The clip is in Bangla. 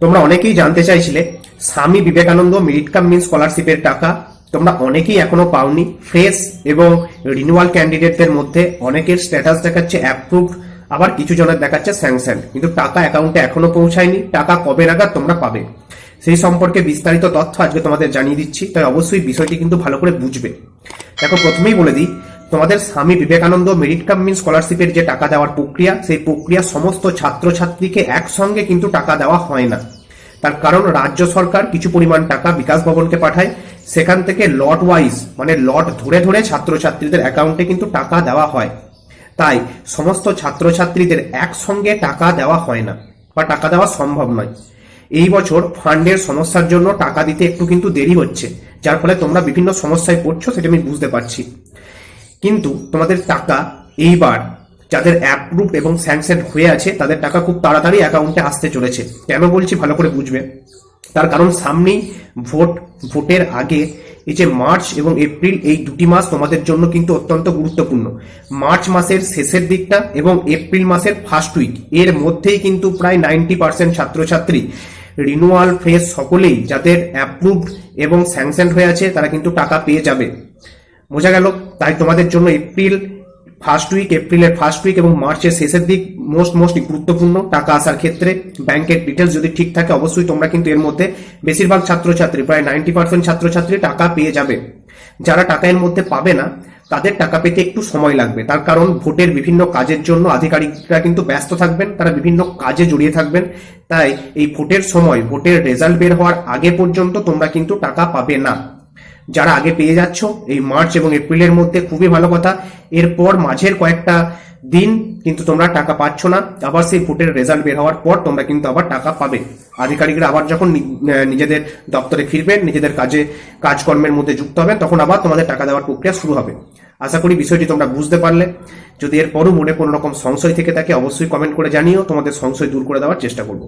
তোমরা অনেকেই জানতে চাইছিলে, স্বামী বিবেকানন্দ মেরিট কাম মিন স্কলারশিপের টাকা। তোমরা অনেকেই এখনও পাওনি। ফ্রেশ এবং রিনিউয়াল ক্যান্ডিডেটদের মধ্যে অনেকের স্ট্যাটাস দেখাচ্ছে অ্যাপ্রুভড আবার কিছু জনের দেখাচ্ছে স্যাংশন কিন্তু টাকা অ্যাকাউন্টে এখনও পৌঁছায়নি। টাকা কবে নাগাদ তোমরা পাবে? সেই সম্পর্কে বিস্তারিত তথ্য আজকে তোমাদের জানিয়ে দিচ্ছি। তাই অবশ্যই বিষয়টি কিন্তু ভালো করে বুঝবে। দেখো, প্রথমেই বলে দিই তোমাদের স্বামী বিবেকানন্দ মেরিট কাম স্কলারশিপের যে টাকা দেওয়ার প্রক্রিয়া, সেই প্রক্রিয়া সমস্ত ছাত্রছাত্রীকে একসঙ্গে কিন্তু টাকা দেওয়া হয় না। তার কারণ রাজ্য সরকার কিছু পরিমাণ টাকা বিকাশ ভবনকে পাঠায়, সেখান থেকে লট ওয়াইজ মানে লট ধরে ধরে ছাত্রছাত্রীদের অ্যাকাউন্টে কিন্তু টাকা দেওয়া হয়। তাই সমস্ত ছাত্রছাত্রীদের একসঙ্গে টাকা দেওয়া হয় না, বা টাকা দেওয়া সম্ভব নয়। এই বছর ফান্ডের সমস্যার জন্য টাকা দিতে একটু কিন্তু দেরি হচ্ছে, যার ফলে তোমরা বিভিন্ন সমস্যায় পড়ছো, সেটা আমি বুঝতে পারছি। কিন্তু তোমাদের টাকা এইবার যাদের অ্যাপ্রুভড এবং স্যাংশন হয়ে আছে, তাদের টাকা খুব তাড়াতাড়ি অ্যাকাউন্টে আসতে চলেছে। কেন বলছি ভালো করে বুঝবে? তার কারণ সামনেই ভোট ভোটের আগে এই যে মার্চ এবং এপ্রিল, এই দুটি মাস তোমাদের জন্য কিন্তু অত্যন্ত গুরুত্বপূর্ণ। মার্চ মাসের শেষের দিকটা এবং এপ্রিল মাসের ফার্স্ট উইক এর মধ্যেই কিন্তু প্রায় নাইনটি পার্সেন্ট ছাত্রছাত্রী রিনুয়াল ফেস সকলেই যাদের অ্যাপ্রুভড এবং স্যাংশন হয়ে আছে, তারা কিন্তু টাকা পেয়ে যাবে। বোঝা গেল, তাই তোমাদের জন্য এপ্রিল ফার্স্ট উইক এপ্রিলের ফার্স্ট উইক এবং মার্চের শেষের দিক মোস্ট মোস্ট গুরুত্বপূর্ণ টাকা আসার ক্ষেত্রে। ব্যাংকের ডিটেলস যদি ঠিক থাকে, অবশ্যই তোমরা কিন্তু এর মধ্যে বেশিরভাগ ছাত্রছাত্রী, প্রায় নাইনটি পার্সেন্ট ছাত্রছাত্রী টাকা পেয়ে যাবে। যারা টাকা এর মধ্যে পাবে না, তাদের টাকা পেতে একটু সময় লাগবে। তার কারণ ভোটের বিভিন্ন কাজের জন্য আধিকারিকরা কিন্তু ব্যস্ত থাকবেন, তারা বিভিন্ন কাজে জড়িয়ে থাকবেন। তাই এই ভোটের সময়, ভোটের রেজাল্ট বের হওয়ার আগে পর্যন্ত তোমরা কিন্তু টাকা পাবে না। যারা আগে পেয়ে যাচ্ছ, এই মার্চ এবং এপ্রিলের মধ্যে খুবই ভালো কথা। এরপর মাঝের কয়েকটা দিন কিন্তু তোমরা টাকা পাচ্ছ না। আবার সেই ভোটের রেজাল্ট বের হওয়ার পর তোমরা কিন্তু আবার টাকা পাবে। আধিকারিকরা আবার যখন নিজেদের দপ্তরে ফিরবেন, নিজেদের কাজে, কাজকর্মের মধ্যে যুক্ত হবেন, তখন আবার তোমাদের টাকা দেওয়ার প্রক্রিয়া শুরু হবে। আশা করি বিষয়টি তোমরা বুঝতে পারলে। যদি এরপরও মনে কোনো রকম সংশয় থেকে থাকে, অবশ্যই কমেন্ট করে জানিও। তোমাদের সংশয় দূর করে দেওয়ার চেষ্টা করব।